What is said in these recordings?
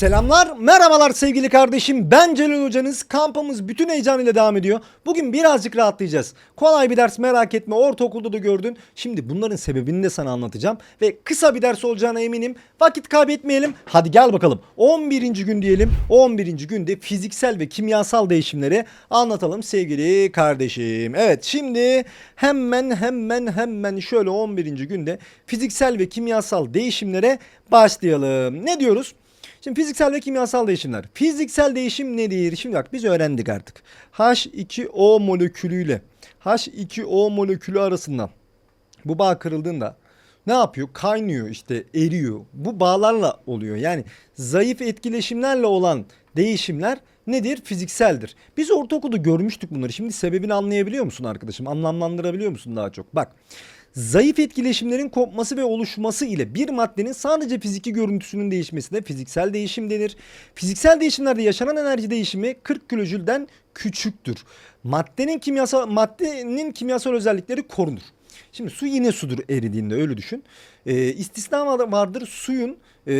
Selamlar, merhabalar sevgili kardeşim. Ben Celal Hocanız. Kampımız bütün heyecanıyla devam ediyor. Bugün birazcık rahatlayacağız. Kolay bir ders merak etme. Ortaokulda da gördün. Şimdi bunların sebebini de sana anlatacağım. Ve kısa bir ders olacağına eminim. Vakit kaybetmeyelim. Hadi gel bakalım. 11. gün diyelim. 11. günde fiziksel ve kimyasal değişimleri anlatalım sevgili kardeşim. Evet şimdi hemen hemen hemen şöyle 11. günde fiziksel ve kimyasal değişimlere başlayalım. Ne diyoruz? Şimdi fiziksel ve kimyasal değişimler. Fiziksel değişim nedir? Şimdi bak biz öğrendik artık. H2O molekülüyle H2O molekülü arasından bu bağ kırıldığında ne yapıyor? Kaynıyor işte eriyor. Bu bağlarla oluyor. Yani zayıf etkileşimlerle olan değişimler nedir? Fizikseldir. Biz ortaokulda görmüştük bunları. Şimdi sebebini anlayabiliyor musun arkadaşım? Anlamlandırabiliyor musun daha çok? Bak. Zayıf etkileşimlerin kopması ve oluşması ile bir maddenin sadece fiziki görüntüsünün değişmesine fiziksel değişim denir. Fiziksel değişimlerde yaşanan enerji değişimi 40 kilojülden küçüktür. Maddenin kimyasal maddenin kimyasal özellikleri korunur. Şimdi su yine sudur eridiğinde öyle düşün. Ee, istisna var- vardır suyun e,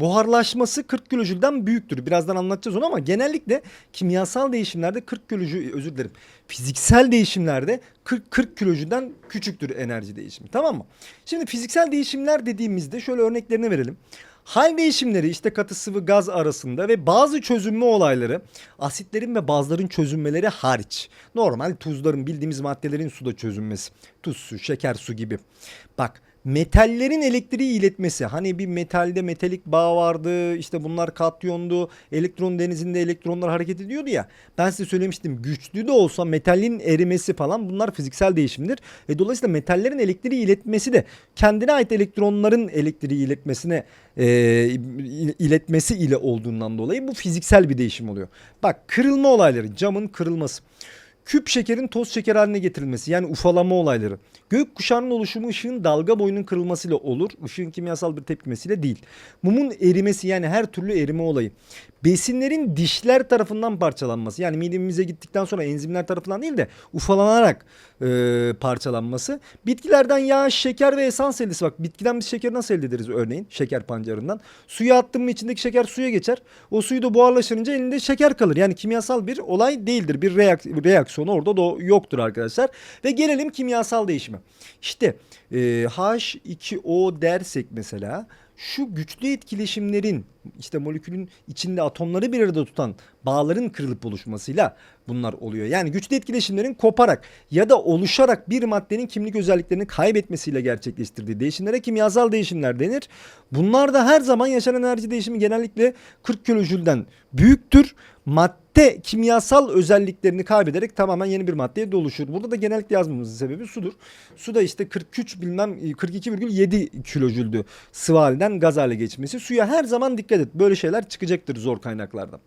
buharlaşması 40 kilojülden büyüktür. Birazdan anlatacağız onu ama genellikle kimyasal değişimlerde 40 kilojül özür dilerim. Fiziksel değişimlerde 40 40 kilojülden küçüktür enerji değişimi. Tamam mı? Şimdi fiziksel değişimler dediğimizde şöyle örneklerini verelim. Hal değişimleri işte katı sıvı gaz arasında ve bazı çözünme olayları asitlerin ve bazların çözünmeleri hariç. Normal tuzların bildiğimiz maddelerin suda çözünmesi. Tuz su, şeker su gibi. Bak metallerin elektriği iletmesi. Hani bir metalde metalik bağ vardı. işte bunlar katyondu. Elektron denizinde elektronlar hareket ediyordu ya. Ben size söylemiştim. Güçlü de olsa metalin erimesi falan bunlar fiziksel değişimdir. E, dolayısıyla metallerin elektriği iletmesi de kendine ait elektronların elektriği iletmesine e, il- iletmesi ile olduğundan dolayı bu fiziksel bir değişim oluyor. Bak kırılma olayları camın kırılması. Küp şekerin toz şeker haline getirilmesi yani ufalama olayları. Gök kuşağının oluşumu ışığın dalga boyunun kırılmasıyla olur. Işığın kimyasal bir tepkimesiyle değil. Mumun erimesi yani her türlü erime olayı. Besinlerin dişler tarafından parçalanması yani midemize gittikten sonra enzimler tarafından değil de ufalanarak e, parçalanması. Bitkilerden yağ, şeker ve esans elde edilmesi. Bak bitkiden biz şekeri nasıl elde ederiz örneğin şeker pancarından. Suya attın mı içindeki şeker suya geçer. O suyu da buharlaşınca elinde şeker kalır. Yani kimyasal bir olay değildir. Bir reak- reaksiyonu orada da yoktur arkadaşlar. Ve gelelim kimyasal değişime. İşte e, H2O dersek mesela şu güçlü etkileşimlerin işte molekülün içinde atomları bir arada tutan bağların kırılıp oluşmasıyla bunlar oluyor. Yani güçlü etkileşimlerin koparak ya da oluşarak bir maddenin kimlik özelliklerini kaybetmesiyle gerçekleştirdiği değişimlere kimyasal değişimler denir. Bunlar da her zaman yaşanan enerji değişimi genellikle 40 kilojülden büyüktür. Madde kimyasal özelliklerini kaybederek tamamen yeni bir maddeye doluşur. Burada da genellikle yazmamızın sebebi sudur. Su da işte 43 bilmem 42,7 kilojüldü sıvı halinden gaz hale geçmesi. Suya her zaman dikkat et. Böyle şeyler çıkacaktır zor kaynaklardan.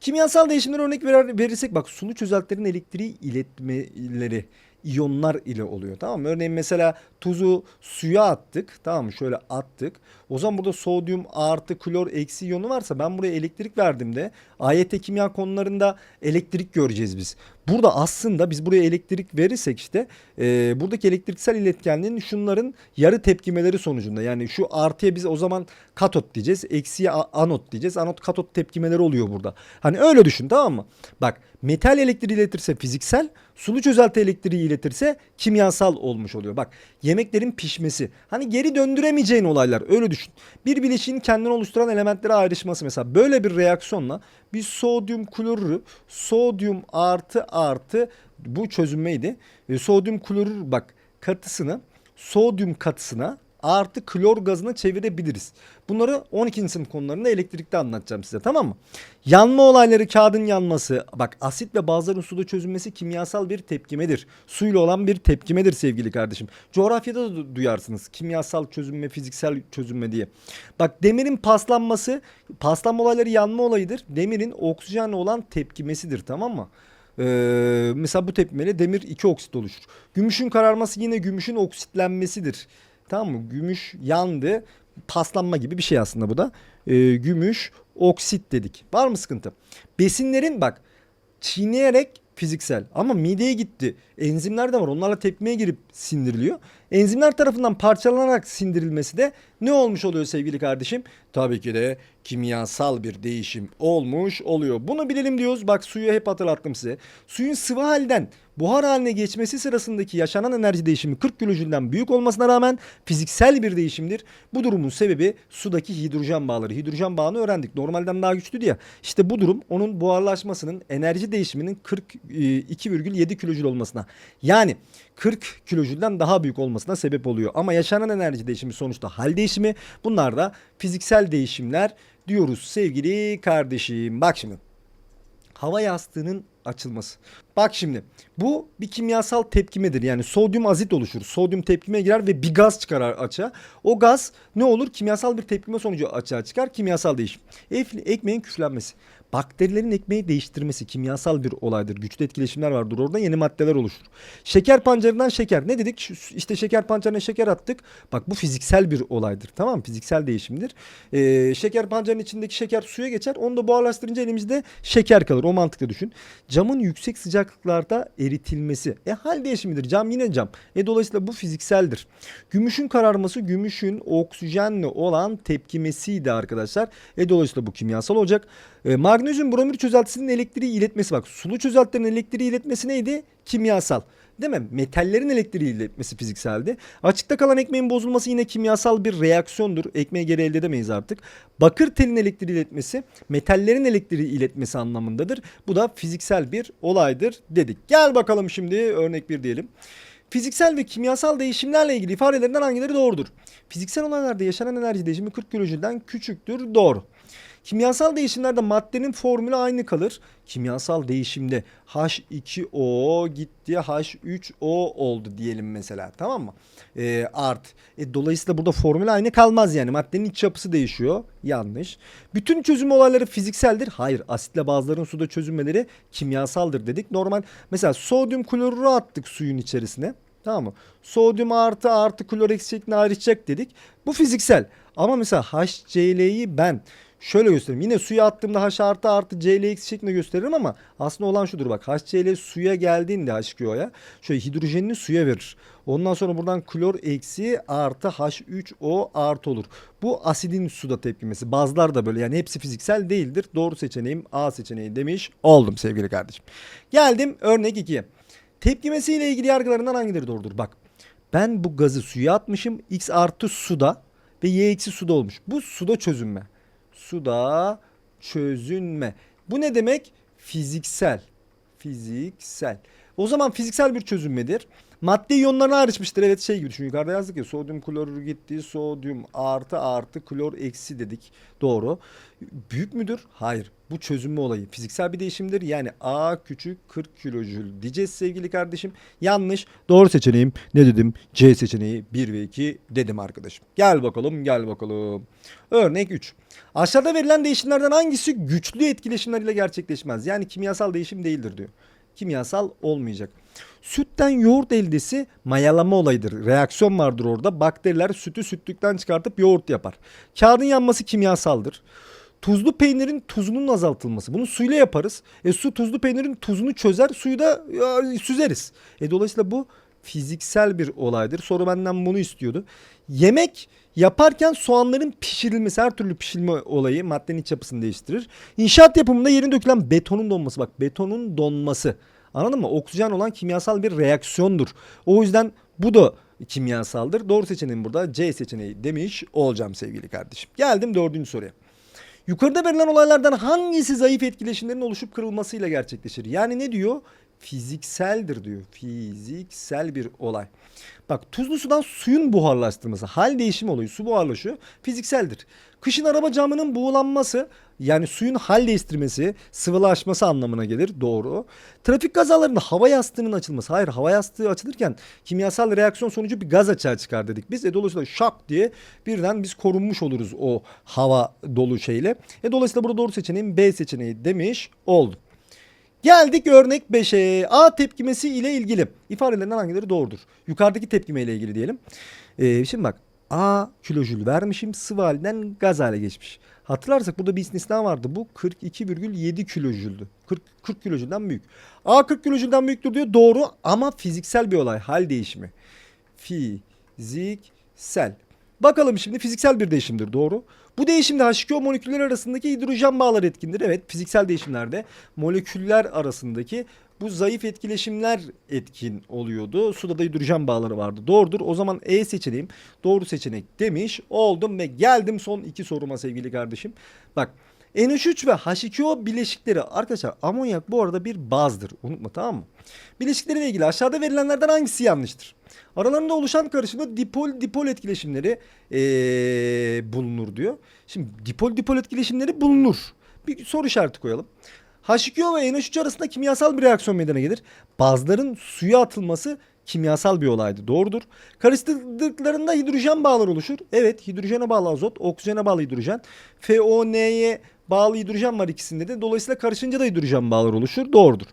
Kimyasal değişimlere örnek verer, verirsek bak sulu çözeltilerin elektriği iletmeleri iyonlar ile oluyor tamam mı? Örneğin mesela tuzu suya attık tamam mı? Şöyle attık. O zaman burada sodyum artı klor eksi iyonu varsa ben buraya elektrik verdiğimde AYT kimya konularında elektrik göreceğiz biz. Burada aslında biz buraya elektrik verirsek işte e, buradaki elektriksel iletkenliğin şunların yarı tepkimeleri sonucunda. Yani şu artıya biz o zaman katot diyeceğiz. Eksiye anot diyeceğiz. Anot katot tepkimeleri oluyor burada. Hani öyle düşün tamam mı? Bak metal elektriği iletirse fiziksel, sulu çözelti elektriği iletirse kimyasal olmuş oluyor. Bak yemeklerin pişmesi. Hani geri döndüremeyeceğin olaylar öyle düşün. Bir bileşiğin kendini oluşturan elementlere ayrışması mesela böyle bir reaksiyonla biz sodyum klorürü sodyum artı artı bu çözünmeydi. E, sodyum klorür bak katısını sodyum katısına artı klor gazına çevirebiliriz. Bunları 12. sınıf konularında elektrikte anlatacağım size tamam mı? Yanma olayları kağıdın yanması bak asit ve bazıların suda çözünmesi kimyasal bir tepkimedir. Suyla olan bir tepkimedir sevgili kardeşim. Coğrafyada da du- duyarsınız kimyasal çözünme fiziksel çözünme diye. Bak demirin paslanması paslanma olayları yanma olayıdır. Demirin oksijenle olan tepkimesidir tamam mı? Ee, mesela bu tepkimeyle demir iki oksit oluşur. Gümüşün kararması yine gümüşün oksitlenmesidir. Tamam mı? Gümüş yandı. Paslanma gibi bir şey aslında bu da. Ee, gümüş oksit dedik. Var mı sıkıntı? Besinlerin bak çiğneyerek fiziksel ama mideye gitti. Enzimler de var. Onlarla tepkimeye girip sindiriliyor. Enzimler tarafından parçalanarak sindirilmesi de ne olmuş oluyor sevgili kardeşim? Tabii ki de kimyasal bir değişim olmuş oluyor. Bunu bilelim diyoruz. Bak suyu hep hatırlattım size. Suyun sıvı halden buhar haline geçmesi sırasındaki yaşanan enerji değişimi 40 kilojülden büyük olmasına rağmen fiziksel bir değişimdir. Bu durumun sebebi sudaki hidrojen bağları. Hidrojen bağını öğrendik. Normalden daha güçlü diye. İşte bu durum onun buharlaşmasının enerji değişiminin 42,7 kilojül olmasına. Yani 40 kilojülden daha büyük olmasına sebep oluyor. Ama yaşanan enerji değişimi sonuçta hal değişimi. Bunlar da fiziksel değişimler diyoruz sevgili kardeşim. Bak şimdi hava yastığının açılması. Bak şimdi bu bir kimyasal tepkimedir. Yani sodyum azit oluşur. Sodyum tepkime girer ve bir gaz çıkar açığa. O gaz ne olur? Kimyasal bir tepkime sonucu açığa çıkar. Kimyasal değişim. Ek- ekmeğin küflenmesi. Bakterilerin ekmeği değiştirmesi kimyasal bir olaydır. Güçlü etkileşimler vardır orada yeni maddeler oluşur. Şeker pancarından şeker. Ne dedik? İşte şeker pancarına şeker attık. Bak bu fiziksel bir olaydır. Tamam mı? Fiziksel değişimdir. Ee, şeker pancarının içindeki şeker suya geçer. Onu da buharlaştırınca elimizde şeker kalır. O mantıkla düşün. Camın yüksek sıcaklıklarda eritilmesi. E hal değişimidir. Cam yine cam. E dolayısıyla bu fizikseldir. Gümüşün kararması gümüşün oksijenle olan tepkimesiydi arkadaşlar. E dolayısıyla bu kimyasal olacak. E, magnezyum bromür çözeltisinin elektriği iletmesi bak. Sulu çözeltilerin elektriği iletmesi neydi? Kimyasal. Değil mi? Metallerin elektriği iletmesi fizikseldi. Açıkta kalan ekmeğin bozulması yine kimyasal bir reaksiyondur. Ekmeği geri elde edemeyiz artık. Bakır telin elektriği iletmesi, metallerin elektriği iletmesi anlamındadır. Bu da fiziksel bir olaydır dedik. Gel bakalım şimdi örnek bir diyelim. Fiziksel ve kimyasal değişimlerle ilgili ifadelerinden hangileri doğrudur? Fiziksel olaylarda yaşanan enerji değişimi 40 kilojülden küçüktür. Doğru. Kimyasal değişimlerde maddenin formülü aynı kalır. Kimyasal değişimde H2O gitti H3O oldu diyelim mesela tamam mı? Ee, art. E, dolayısıyla burada formül aynı kalmaz yani maddenin iç yapısı değişiyor. Yanlış. Bütün çözüm olayları fizikseldir. Hayır asitle bazıların suda çözünmeleri kimyasaldır dedik. Normal mesela sodyum klorürü attık suyun içerisine. Tamam mı? Sodyum artı artı klor eksi şeklinde ayrışacak dedik. Bu fiziksel. Ama mesela HCl'yi ben şöyle göstereyim. Yine suya attığımda H artı artı Cl eksi şeklinde gösteririm ama aslında olan şudur bak. HCl suya geldiğinde H2O'ya şöyle hidrojenini suya verir. Ondan sonra buradan klor eksi artı H3O artı olur. Bu asidin suda tepkimesi. Bazılar da böyle yani hepsi fiziksel değildir. Doğru seçeneğim A seçeneği demiş oldum sevgili kardeşim. Geldim örnek 2'ye. Tepkimesiyle ilgili yargılarından hangileri doğrudur? Bak ben bu gazı suya atmışım. X artı suda ve Y eksi suda olmuş. Bu suda çözünme. Suda çözünme. Bu ne demek? Fiziksel. Fiziksel. O zaman fiziksel bir çözünmedir. Madde iyonlarına ayrışmıştır. Evet şey gibi düşün. Yukarıda yazdık ya sodyum klorür gitti. Sodyum artı artı klor eksi dedik. Doğru. Büyük müdür? Hayır. Bu çözünme olayı fiziksel bir değişimdir. Yani A küçük 40 kilojül diyeceğiz sevgili kardeşim. Yanlış. Doğru seçeneğim ne dedim? C seçeneği 1 ve 2 dedim arkadaşım. Gel bakalım gel bakalım. Örnek 3. Aşağıda verilen değişimlerden hangisi güçlü etkileşimler ile gerçekleşmez? Yani kimyasal değişim değildir diyor. Kimyasal olmayacak. Sütten yoğurt eldesi mayalama olayıdır. Reaksiyon vardır orada. Bakteriler sütü sütlükten çıkartıp yoğurt yapar. Kağıdın yanması kimyasaldır. Tuzlu peynirin tuzunun azaltılması. Bunu suyla yaparız. E su tuzlu peynirin tuzunu çözer. Suyu da ya, süzeriz. E dolayısıyla bu fiziksel bir olaydır. Soru benden bunu istiyordu. Yemek yaparken soğanların pişirilmesi her türlü pişirme olayı maddenin iç yapısını değiştirir. İnşaat yapımında yerine dökülen betonun donması. Bak betonun donması. Anladın mı? Oksijen olan kimyasal bir reaksiyondur. O yüzden bu da kimyasaldır. Doğru seçeneğim burada C seçeneği demiş olacağım sevgili kardeşim. Geldim dördüncü soruya. Yukarıda verilen olaylardan hangisi zayıf etkileşimlerin oluşup kırılmasıyla gerçekleşir? Yani ne diyor? Fizikseldir diyor. Fiziksel bir olay. Bak tuzlu sudan suyun buharlaştırması, hal değişimi oluyor. Su buharlaşıyor. Fizikseldir. Kışın araba camının buğulanması yani suyun hal değiştirmesi, sıvılaşması anlamına gelir. Doğru. Trafik kazalarında hava yastığının açılması. Hayır hava yastığı açılırken kimyasal reaksiyon sonucu bir gaz açığa çıkar dedik biz. E dolayısıyla şak diye birden biz korunmuş oluruz o hava dolu şeyle. E dolayısıyla burada doğru seçeneğim B seçeneği demiş oldum. Geldik örnek 5'e. A tepkimesi ile ilgili. İfadelerinden hangileri doğrudur? Yukarıdaki tepkime ile ilgili diyelim. Ee, şimdi bak A kilojül vermişim sıvı halinden gaz hale geçmiş. Hatırlarsak burada bir istisna vardı. Bu 42,7 kilojüldü. 40, 40 kilojülden büyük. A 40 kilojülden büyüktür diyor. Doğru ama fiziksel bir olay. Hal değişimi. Fiziksel. Bakalım şimdi fiziksel bir değişimdir doğru. Bu değişimde H2O molekülleri arasındaki hidrojen bağları etkindir. Evet fiziksel değişimlerde moleküller arasındaki bu zayıf etkileşimler etkin oluyordu. Suda da hidrojen bağları vardı. Doğrudur. O zaman E seçeneğim doğru seçenek demiş oldum ve geldim son iki soruma sevgili kardeşim. Bak NH3 ve H2O bileşikleri arkadaşlar amonyak bu arada bir bazdır. Unutma tamam mı? Bileşikleriyle ilgili aşağıda verilenlerden hangisi yanlıştır? Aralarında oluşan karışımda dipol dipol etkileşimleri ee, bulunur diyor. Şimdi dipol dipol etkileşimleri bulunur. Bir soru işareti koyalım. H2O ve NH3 arasında kimyasal bir reaksiyon meydana gelir. Bazların suya atılması kimyasal bir olaydı. Doğrudur. Karıştırdıklarında hidrojen bağlar oluşur. Evet hidrojene bağlı azot, oksijene bağlı hidrojen. FON'ye bağlı hidrojen var ikisinde de. Dolayısıyla karışınca da hidrojen bağlar oluşur. Doğrudur.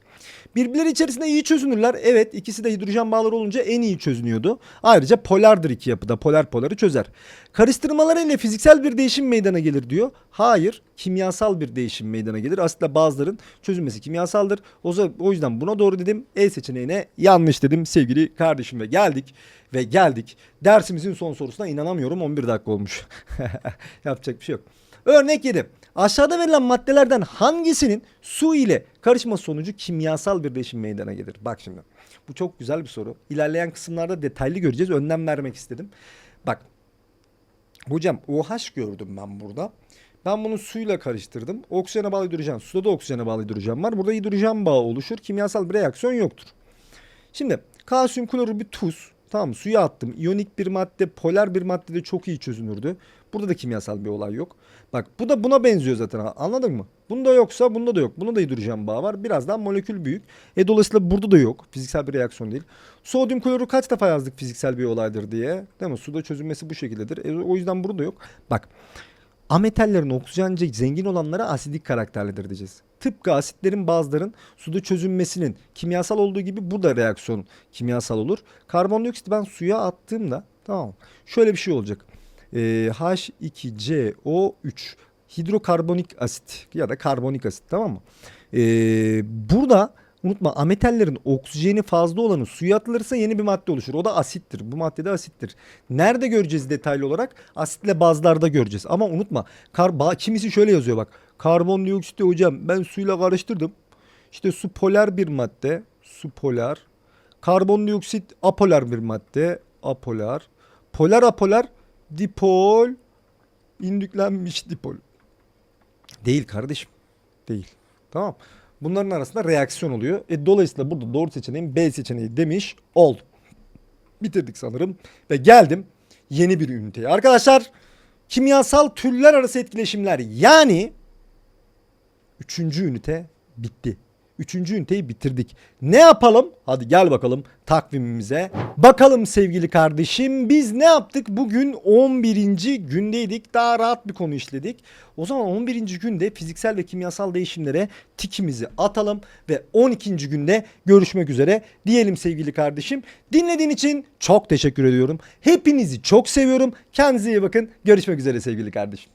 Birbirleri içerisinde iyi çözünürler. Evet ikisi de hidrojen bağları olunca en iyi çözünüyordu. Ayrıca polardır iki yapıda. Polar poları çözer. Karıştırmalarıyla fiziksel bir değişim meydana gelir diyor. Hayır kimyasal bir değişim meydana gelir. Aslında bazıların çözülmesi kimyasaldır. O, yüzden buna doğru dedim. E seçeneğine yanlış dedim sevgili kardeşim ve geldik. Ve geldik. Dersimizin son sorusuna inanamıyorum 11 dakika olmuş. Yapacak bir şey yok. Örnek 7. Aşağıda verilen maddelerden hangisinin su ile karışması sonucu kimyasal bir değişim meydana gelir? Bak şimdi. Bu çok güzel bir soru. İlerleyen kısımlarda detaylı göreceğiz. Önden vermek istedim. Bak. Hocam OH gördüm ben burada. Ben bunu suyla karıştırdım. Oksijene bağlı hidrojen. Suda da oksijene bağlı hidrojen var. Burada hidrojen bağı oluşur. Kimyasal bir reaksiyon yoktur. Şimdi kalsiyum klorür bir tuz. Tamam? Suya attım. İyonik bir madde, polar bir madde de çok iyi çözünürdü. Burada da kimyasal bir olay yok. Bak bu da buna benziyor zaten. Anladın mı? Bunda yoksa bunda da yok. Bunda da hidrojen bağı var. Birazdan molekül büyük. E dolayısıyla burada da yok. Fiziksel bir reaksiyon değil. Sodyum klorür kaç defa yazdık fiziksel bir olaydır diye. Değil mi? Suda çözünmesi bu şekildedir. E, o yüzden burada yok. Bak Ametallerin oksijence zengin olanlara asidik karakterlidir diyeceğiz. Tıpkı asitlerin bazıların suda çözünmesinin kimyasal olduğu gibi bu da reaksiyon kimyasal olur. Karbondioksit ben suya attığımda tamam şöyle bir şey olacak. Ee, H2CO3 hidrokarbonik asit ya da karbonik asit tamam mı? Ee, burada unutma ametallerin oksijeni fazla olanı suya atılırsa yeni bir madde oluşur. O da asittir. Bu madde de asittir. Nerede göreceğiz detaylı olarak? Asitle bazlarda göreceğiz. Ama unutma kar, kimisi şöyle yazıyor bak. Karbondioksit hocam ben suyla karıştırdım. İşte su polar bir madde. Su polar. Karbondioksit apolar bir madde. Apolar. Polar apolar dipol indüklenmiş dipol. Değil kardeşim. Değil. Tamam. Bunların arasında reaksiyon oluyor. E, dolayısıyla burada doğru seçeneğim B seçeneği demiş oldum. Bitirdik sanırım. Ve geldim yeni bir üniteye. Arkadaşlar kimyasal türler arası etkileşimler yani üçüncü ünite bitti. Üçüncü üniteyi bitirdik. Ne yapalım? Hadi gel bakalım takvimimize. Bakalım sevgili kardeşim biz ne yaptık? Bugün 11. gündeydik. Daha rahat bir konu işledik. O zaman 11. günde fiziksel ve kimyasal değişimlere tikimizi atalım ve 12. günde görüşmek üzere diyelim sevgili kardeşim. Dinlediğin için çok teşekkür ediyorum. Hepinizi çok seviyorum. Kendinize iyi bakın. Görüşmek üzere sevgili kardeşim.